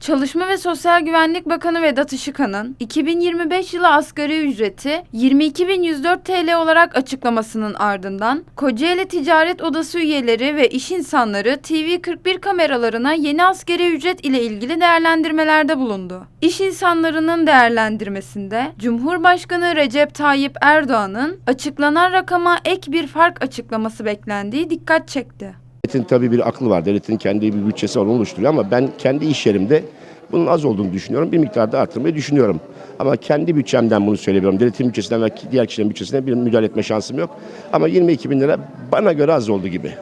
Çalışma ve Sosyal Güvenlik Bakanı Vedat Işıkhan'ın 2025 yılı asgari ücreti 22.104 TL olarak açıklamasının ardından Kocaeli Ticaret Odası üyeleri ve iş insanları TV41 kameralarına yeni asgari ücret ile ilgili değerlendirmelerde bulundu. İş insanlarının değerlendirmesinde Cumhurbaşkanı Recep Tayyip Erdoğan'ın açıklanan rakama ek bir fark açıklaması beklendiği dikkat çekti. Devletin tabii bir aklı var. Devletin kendi bir bütçesi var, onu oluşturuyor ama ben kendi iş yerimde bunun az olduğunu düşünüyorum. Bir miktarda artırmayı düşünüyorum. Ama kendi bütçemden bunu söylemiyorum. Devletin bütçesinden ve diğer kişilerin bütçesinden bir müdahale etme şansım yok. Ama 22 bin lira bana göre az oldu gibi.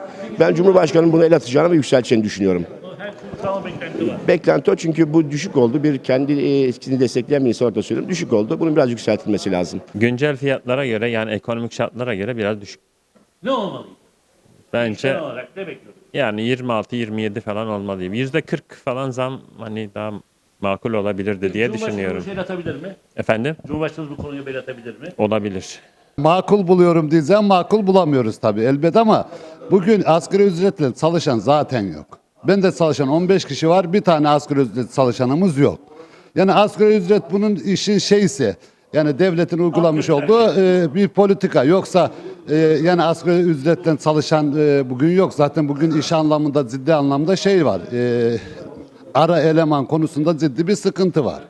Ben Cumhurbaşkanı'nın bunu el atacağını ve yükselteceğini düşünüyorum. Tamam beklenti var. Beklenti o çünkü bu düşük oldu. Bir kendi eskisini destekleyen bir insan olarak da söylüyorum. Düşük oldu. Bunun biraz yükseltilmesi lazım. Güncel fiyatlara göre yani ekonomik şartlara göre biraz düşük. Ne olmalıydı? Bence olarak ne bekliyorduk? yani 26-27 falan olmalıyım. %40 falan zam hani daha makul olabilirdi diye Cumhurbaşkanı düşünüyorum. bu atabilir mi? Efendim? Cumhurbaşkanımız bu konuyu belirtebilir mi? Olabilir. Makul buluyorum diyeceğim makul bulamıyoruz tabii elbet ama bugün asgari ücretle çalışan zaten yok. Ben de çalışan 15 kişi var bir tane asgari ücret çalışanımız yok. Yani asgari ücret bunun işin şeysi yani devletin uygulamış olduğu e, bir politika yoksa e, yani asgari ücretten çalışan e, bugün yok. Zaten bugün iş anlamında ciddi anlamda şey var. E, ara eleman konusunda ciddi bir sıkıntı var.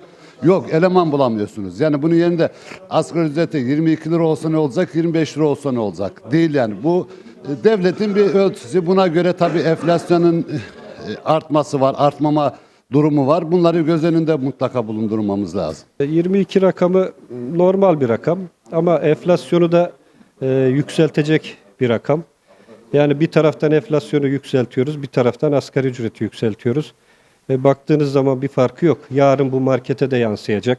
Yok eleman bulamıyorsunuz. Yani bunun yerinde asgari ücreti 22 lira olsa ne olacak, 25 lira olsa ne olacak? Değil yani. Bu e, devletin bir ölçüsü. Buna göre tabii enflasyonun e, artması var, artmama durumu var. Bunları göz önünde mutlaka bulundurmamız lazım. 22 rakamı normal bir rakam ama enflasyonu da e, yükseltecek bir rakam. Yani bir taraftan enflasyonu yükseltiyoruz, bir taraftan asgari ücreti yükseltiyoruz. Ve baktığınız zaman bir farkı yok. Yarın bu markete de yansıyacak,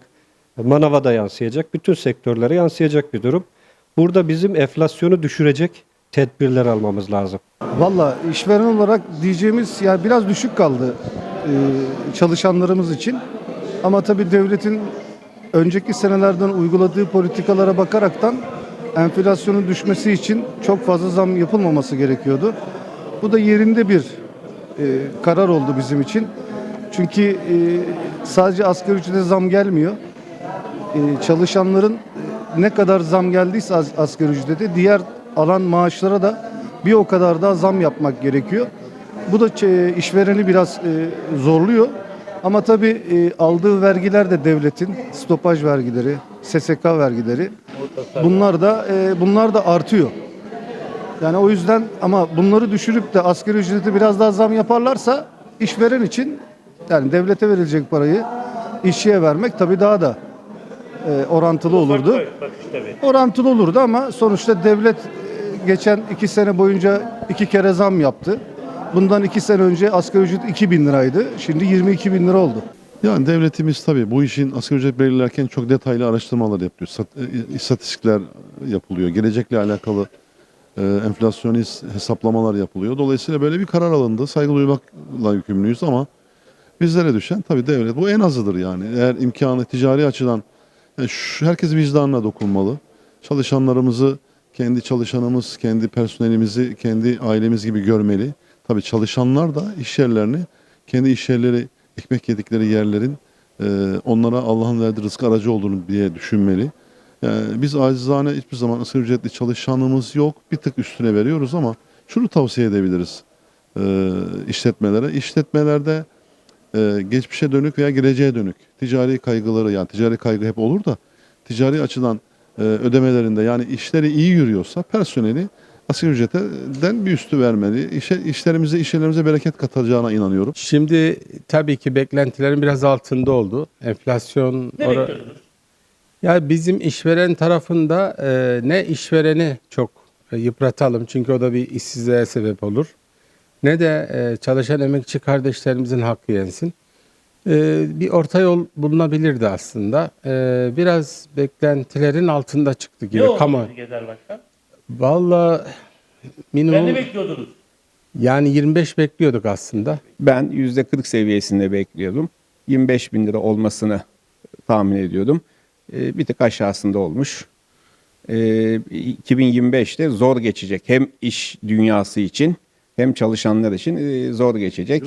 manava da yansıyacak, bütün sektörlere yansıyacak bir durum. Burada bizim enflasyonu düşürecek tedbirler almamız lazım. Valla işveren olarak diyeceğimiz yani biraz düşük kaldı e, çalışanlarımız için. Ama tabii devletin önceki senelerden uyguladığı politikalara bakaraktan enflasyonun düşmesi için çok fazla zam yapılmaması gerekiyordu. Bu da yerinde bir e, karar oldu bizim için. Çünkü e, sadece asgari ücrete zam gelmiyor. E, çalışanların e, ne kadar zam geldiyse as- asgari ücrete diğer alan maaşlara da bir o kadar daha zam yapmak gerekiyor. Bu da ç- işvereni biraz e, zorluyor. Ama tabii e, aldığı vergiler de devletin stopaj vergileri, SSK vergileri. Bunlar da e, bunlar da artıyor. Yani o yüzden ama bunları düşürüp de asgari ücreti biraz daha zam yaparlarsa işveren için yani devlete verilecek parayı işçiye vermek tabii daha da e, orantılı olurdu. Orantılı olurdu ama sonuçta devlet e, geçen iki sene boyunca iki kere zam yaptı. Bundan iki sene önce asgari ücret 2 bin liraydı. Şimdi 22 bin lira oldu. Yani devletimiz tabii bu işin asgari ücret belirlerken çok detaylı araştırmalar yapıyor. Stat- e, istatistikler yapılıyor. Gelecekle alakalı e, enflasyonist hesaplamalar yapılıyor. Dolayısıyla böyle bir karar alındı. Saygı duymakla yükümlüyüz ama bizlere düşen tabii devlet. Bu en azıdır yani. Eğer imkanı ticari açıdan yani şu, herkes vicdanına dokunmalı. Çalışanlarımızı kendi çalışanımız, kendi personelimizi, kendi ailemiz gibi görmeli. Tabii çalışanlar da iş yerlerini, kendi iş yerleri, ekmek yedikleri yerlerin e, onlara Allah'ın verdiği rızık aracı olduğunu diye düşünmeli. Yani biz acizane hiçbir zaman asgari ücretli çalışanımız yok. Bir tık üstüne veriyoruz ama şunu tavsiye edebiliriz e, işletmelere. İşletmelerde e, geçmişe dönük veya geleceğe dönük ticari kaygıları yani ticari kaygı hep olur da ticari açıdan e, ödemelerinde yani işleri iyi yürüyorsa personeli asgari ücretten bir üstü vermeli. İşe, işlerimize, iş yerlerimize bereket katacağına inanıyorum. Şimdi tabii ki beklentilerin biraz altında oldu. Enflasyon Ne ora- ya bizim işveren tarafında e, ne işvereni çok e, yıpratalım çünkü o da bir işsizliğe sebep olur. Ne de e, çalışan emekçi kardeşlerimizin hakkı yensin. E, bir orta yol bulunabilirdi aslında. E, biraz beklentilerin altında çıktı gibi. Ne oldu Kamu. Gezer Başkan? Vallahi Ben minimum ne bekliyordunuz? yani 25 bekliyorduk aslında. Ben %40 seviyesinde bekliyordum. 25 bin lira olmasını tahmin ediyordum. Ee, bir tık aşağısında olmuş. Ee, 2025'te zor geçecek. Hem iş dünyası için hem çalışanlar için e, zor geçecek.